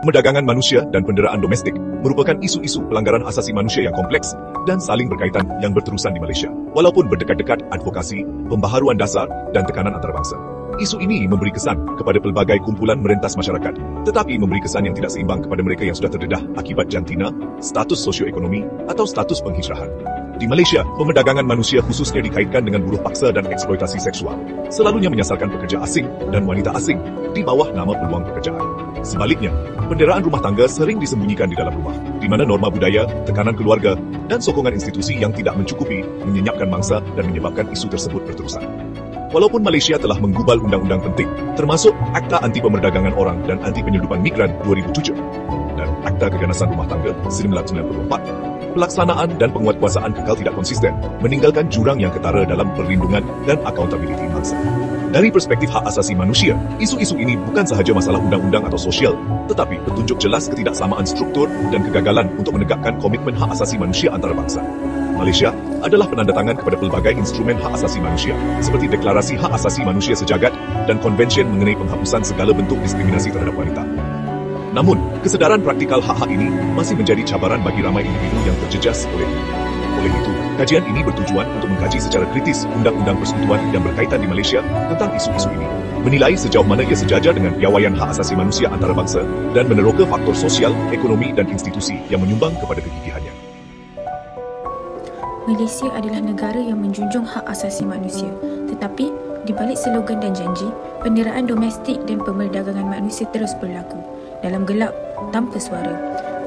Perdagangan manusia dan penderaan domestik merupakan isu-isu pelanggaran asasi manusia yang kompleks dan saling berkaitan yang berterusan di Malaysia. Walaupun berdekat-dekat advokasi, pembaharuan dasar dan tekanan antarabangsa. Isu ini memberi kesan kepada pelbagai kumpulan merentas masyarakat, tetapi memberi kesan yang tidak seimbang kepada mereka yang sudah terdedah akibat jantina, status sosioekonomi atau status penghijrahan. Di Malaysia, pemerdagangan manusia khususnya dikaitkan dengan buruh paksa dan eksploitasi seksual. Selalunya menyasarkan pekerja asing dan wanita asing di bawah nama peluang pekerjaan. Sebaliknya, penderaan rumah tangga sering disembunyikan di dalam rumah, di mana norma budaya, tekanan keluarga, dan sokongan institusi yang tidak mencukupi menyenyapkan mangsa dan menyebabkan isu tersebut berterusan. Walaupun Malaysia telah menggubal undang-undang penting, termasuk Akta Anti Pemerdagangan Orang dan Anti Penyeludupan Migran 2007 dan Akta Keganasan Rumah Tangga 1994, pelaksanaan dan penguatkuasaan kekal tidak konsisten, meninggalkan jurang yang ketara dalam perlindungan dan accountability mangsa. Dari perspektif hak asasi manusia, isu-isu ini bukan sahaja masalah undang-undang atau sosial, tetapi petunjuk jelas ketidaksamaan struktur dan kegagalan untuk menegakkan komitmen hak asasi manusia antarabangsa. Malaysia adalah penandatangan kepada pelbagai instrumen hak asasi manusia, seperti Deklarasi Hak Asasi Manusia Sejagat dan Konvensyen mengenai penghapusan segala bentuk diskriminasi terhadap wanita. Namun, kesedaran praktikal hak-hak ini masih menjadi cabaran bagi ramai individu yang terjejas oleh oleh itu, kajian ini bertujuan untuk mengkaji secara kritis undang-undang persekutuan yang berkaitan di Malaysia tentang isu-isu ini. Menilai sejauh mana ia sejajar dengan piawaian hak asasi manusia antarabangsa dan meneroka faktor sosial, ekonomi dan institusi yang menyumbang kepada kegigihannya. Malaysia adalah negara yang menjunjung hak asasi manusia. Tetapi, di balik slogan dan janji, penderaan domestik dan pemerdagangan manusia terus berlaku dalam gelap tanpa suara.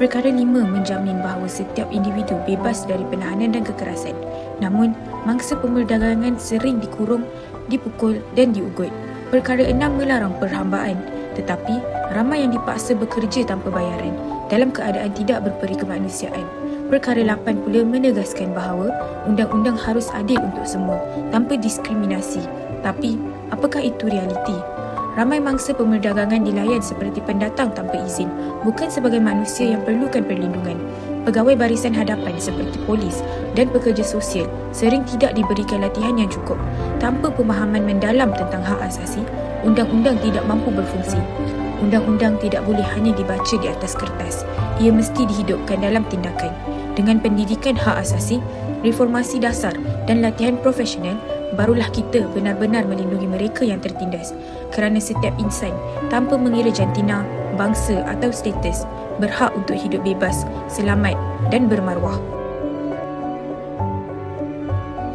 Perkara lima menjamin bahawa setiap individu bebas dari penahanan dan kekerasan. Namun, mangsa pemerdagangan sering dikurung, dipukul dan diugut. Perkara enam melarang perhambaan, tetapi ramai yang dipaksa bekerja tanpa bayaran dalam keadaan tidak berperi kemanusiaan. Perkara 8 pula menegaskan bahawa undang-undang harus adil untuk semua tanpa diskriminasi. Tapi, apakah itu realiti? Ramai mangsa pemerdagangan dilayan seperti pendatang tanpa izin, bukan sebagai manusia yang perlukan perlindungan. Pegawai barisan hadapan seperti polis dan pekerja sosial sering tidak diberikan latihan yang cukup. Tanpa pemahaman mendalam tentang hak asasi, undang-undang tidak mampu berfungsi. Undang-undang tidak boleh hanya dibaca di atas kertas. Ia mesti dihidupkan dalam tindakan. Dengan pendidikan hak asasi, reformasi dasar dan latihan profesional, barulah kita benar-benar melindungi mereka yang tertindas kerana setiap insan tanpa mengira jantina, bangsa atau status berhak untuk hidup bebas, selamat dan bermaruah.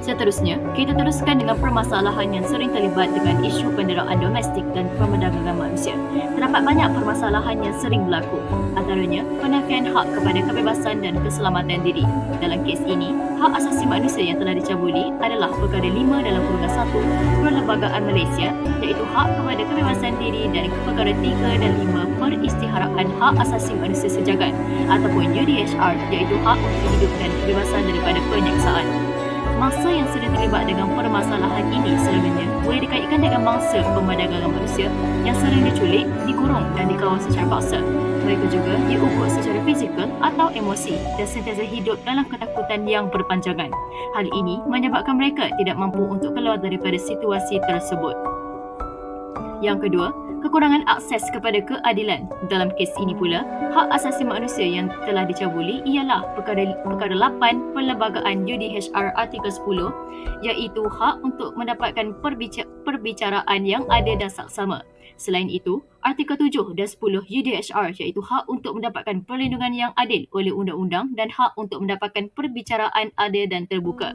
Seterusnya, kita teruskan dengan permasalahan yang sering terlibat dengan isu penderaan domestik dan pemerdagangan manusia. Terdapat banyak permasalahan yang sering berlaku, antaranya penafian hak kepada kebebasan dan keselamatan diri. Dalam kes ini, hak asasi manusia yang telah dicabuli adalah perkara 5 dalam kurungan 1 Perlembagaan Malaysia iaitu hak kepada kebebasan diri dan perkara 3 dan 5 Peristiharaan Hak Asasi Manusia Sejagat ataupun UDHR iaitu hak untuk hidup dan kebebasan daripada penyeksaan. Mangsa yang sedang terlibat dengan permasalahan ini selalunya boleh dikaitkan dengan mangsa pemerdagangan manusia yang sering diculik, dikurung dan dikawal secara paksa. Mereka juga diukur secara fizikal atau emosi dan sentiasa hidup dalam ketakutan yang berpanjangan. Hal ini menyebabkan mereka tidak mampu untuk keluar daripada situasi tersebut. Yang kedua, kekurangan akses kepada keadilan. Dalam kes ini pula, hak asasi manusia yang telah dicabuli ialah perkara, perkara 8 Perlembagaan UDHR Artikel 10 iaitu hak untuk mendapatkan perbica- perbicaraan yang adil dan saksama. Selain itu, Artikel 7 dan 10 UDHR iaitu hak untuk mendapatkan perlindungan yang adil oleh undang-undang dan hak untuk mendapatkan perbicaraan adil dan terbuka.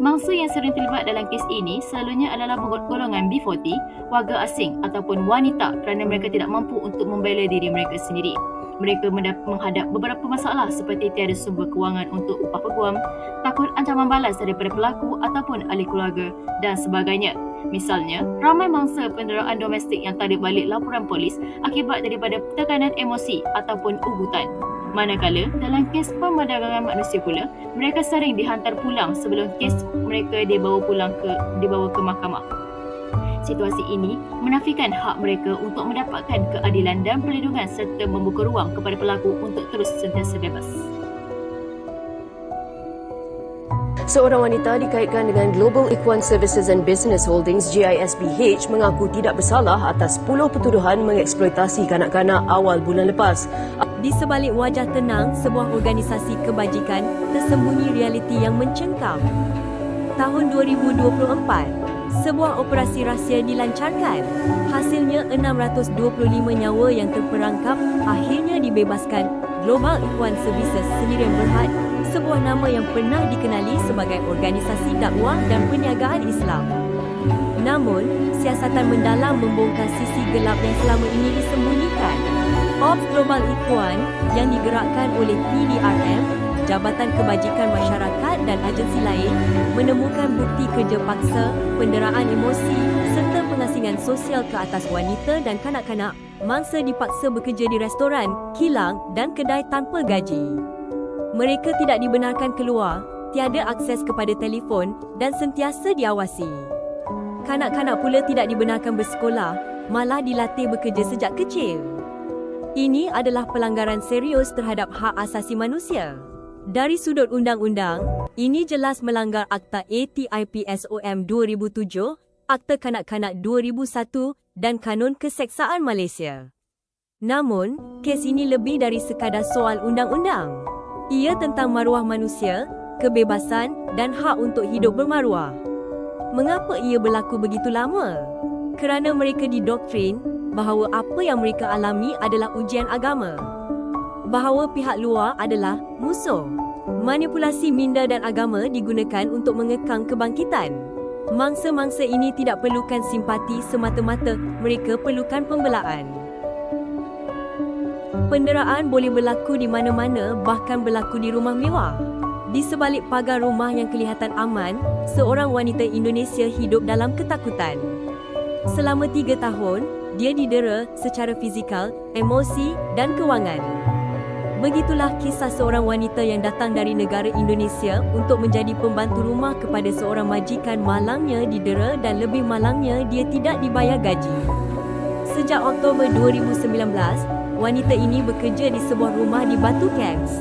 Mangsa yang sering terlibat dalam kes ini selalunya adalah golongan B40, warga asing ataupun wanita kerana mereka tidak mampu untuk membela diri mereka sendiri. Mereka menghadap beberapa masalah seperti tiada sumber kewangan untuk upah peguam, takut ancaman balas daripada pelaku ataupun ahli keluarga dan sebagainya. Misalnya, ramai mangsa penderaan domestik yang tarik balik laporan polis akibat daripada tekanan emosi ataupun ugutan. Manakala, dalam kes pemerdagangan manusia pula, mereka sering dihantar pulang sebelum kes mereka dibawa pulang ke dibawa ke mahkamah. Situasi ini menafikan hak mereka untuk mendapatkan keadilan dan perlindungan serta membuka ruang kepada pelaku untuk terus sentiasa bebas. Seorang wanita dikaitkan dengan Global Equine Services and Business Holdings GISBH mengaku tidak bersalah atas 10 pertuduhan mengeksploitasi kanak-kanak awal bulan lepas. Di sebalik wajah tenang sebuah organisasi kebajikan, tersembunyi realiti yang mencengkam. Tahun 2024, sebuah operasi rahsia dilancarkan. Hasilnya 625 nyawa yang terperangkap akhirnya dibebaskan. Global Equine Services Sendirian Berhad, sebuah nama yang pernah dikenali sebagai organisasi dakwah dan perniagaan Islam. Namun, siasatan mendalam membongkar sisi gelap yang selama ini disembunyikan. Ops Global Equine yang digerakkan oleh PDRM, Jabatan Kebajikan Masyarakat dan agensi lain menemukan bukti kerja paksa, penderaan emosi serta pengasingan sosial ke atas wanita dan kanak-kanak mangsa dipaksa bekerja di restoran, kilang dan kedai tanpa gaji. Mereka tidak dibenarkan keluar, tiada akses kepada telefon dan sentiasa diawasi. Kanak-kanak pula tidak dibenarkan bersekolah, malah dilatih bekerja sejak kecil. Ini adalah pelanggaran serius terhadap hak asasi manusia. Dari sudut undang-undang, ini jelas melanggar Akta ATIPSOM 2007, Akta Kanak-Kanak 2001 dan Kanun Keseksaan Malaysia. Namun, kes ini lebih dari sekadar soal undang-undang. Ia tentang maruah manusia, kebebasan dan hak untuk hidup bermaruah. Mengapa ia berlaku begitu lama? Kerana mereka didoktrin bahawa apa yang mereka alami adalah ujian agama. Bahawa pihak luar adalah musuh. Manipulasi minda dan agama digunakan untuk mengekang kebangkitan. Mangsa-mangsa ini tidak perlukan simpati semata-mata, mereka perlukan pembelaan. Penderaan boleh berlaku di mana-mana, bahkan berlaku di rumah mewah. Di sebalik pagar rumah yang kelihatan aman, seorang wanita Indonesia hidup dalam ketakutan. Selama tiga tahun, dia didera secara fizikal, emosi dan kewangan. Begitulah kisah seorang wanita yang datang dari negara Indonesia untuk menjadi pembantu rumah kepada seorang majikan malangnya didera dan lebih malangnya dia tidak dibayar gaji. Sejak Oktober 2019, wanita ini bekerja di sebuah rumah di Batu Camps.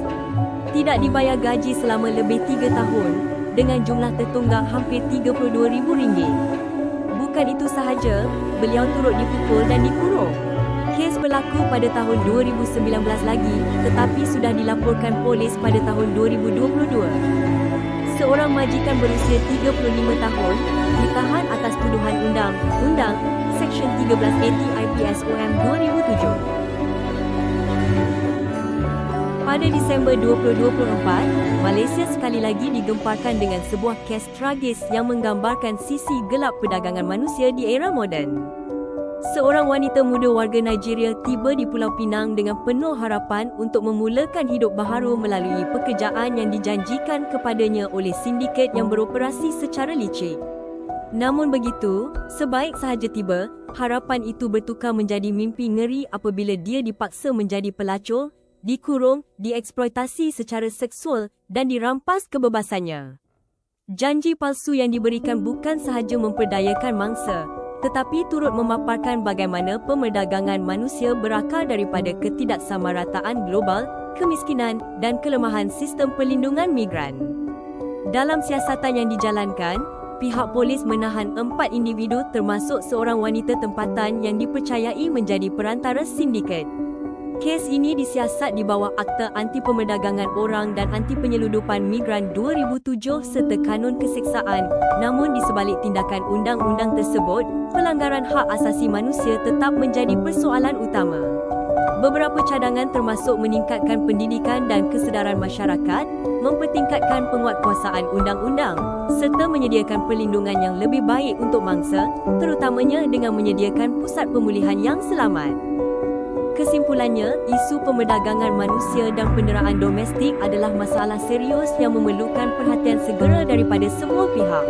Tidak dibayar gaji selama lebih tiga tahun dengan jumlah tertunggak hampir RM32,000. Bukan itu sahaja, beliau turut dipukul dan dikurung. Kes berlaku pada tahun 2019 lagi tetapi sudah dilaporkan polis pada tahun 2022. Seorang majikan berusia 35 tahun ditahan atas tuduhan undang-undang Seksyen 13 ATIPSOM 2007. Pada Disember 2024, Malaysia sekali lagi digemparkan dengan sebuah kes tragis yang menggambarkan sisi gelap perdagangan manusia di era moden. Seorang wanita muda warga Nigeria tiba di Pulau Pinang dengan penuh harapan untuk memulakan hidup baharu melalui pekerjaan yang dijanjikan kepadanya oleh sindiket yang beroperasi secara licik. Namun begitu, sebaik sahaja tiba, harapan itu bertukar menjadi mimpi ngeri apabila dia dipaksa menjadi pelacur, dikurung, dieksploitasi secara seksual dan dirampas kebebasannya. Janji palsu yang diberikan bukan sahaja memperdayakan mangsa, tetapi turut memaparkan bagaimana pemerdagangan manusia berakar daripada ketidaksamarataan global, kemiskinan dan kelemahan sistem perlindungan migran. Dalam siasatan yang dijalankan, pihak polis menahan empat individu termasuk seorang wanita tempatan yang dipercayai menjadi perantara sindiket. Kes ini disiasat di bawah Akta Anti Pemerdagangan Orang dan Anti Penyeludupan Migran 2007 serta Kanun Keseksaan. Namun di sebalik tindakan undang-undang tersebut, pelanggaran hak asasi manusia tetap menjadi persoalan utama. Beberapa cadangan termasuk meningkatkan pendidikan dan kesedaran masyarakat, mempertingkatkan penguatkuasaan undang-undang, serta menyediakan perlindungan yang lebih baik untuk mangsa, terutamanya dengan menyediakan pusat pemulihan yang selamat. Kesimpulannya, isu pemerdagangan manusia dan penderaan domestik adalah masalah serius yang memerlukan perhatian segera daripada semua pihak.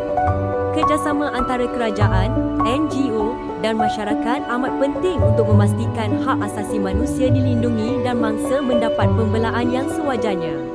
Kerjasama antara kerajaan, NGO dan masyarakat amat penting untuk memastikan hak asasi manusia dilindungi dan mangsa mendapat pembelaan yang sewajarnya.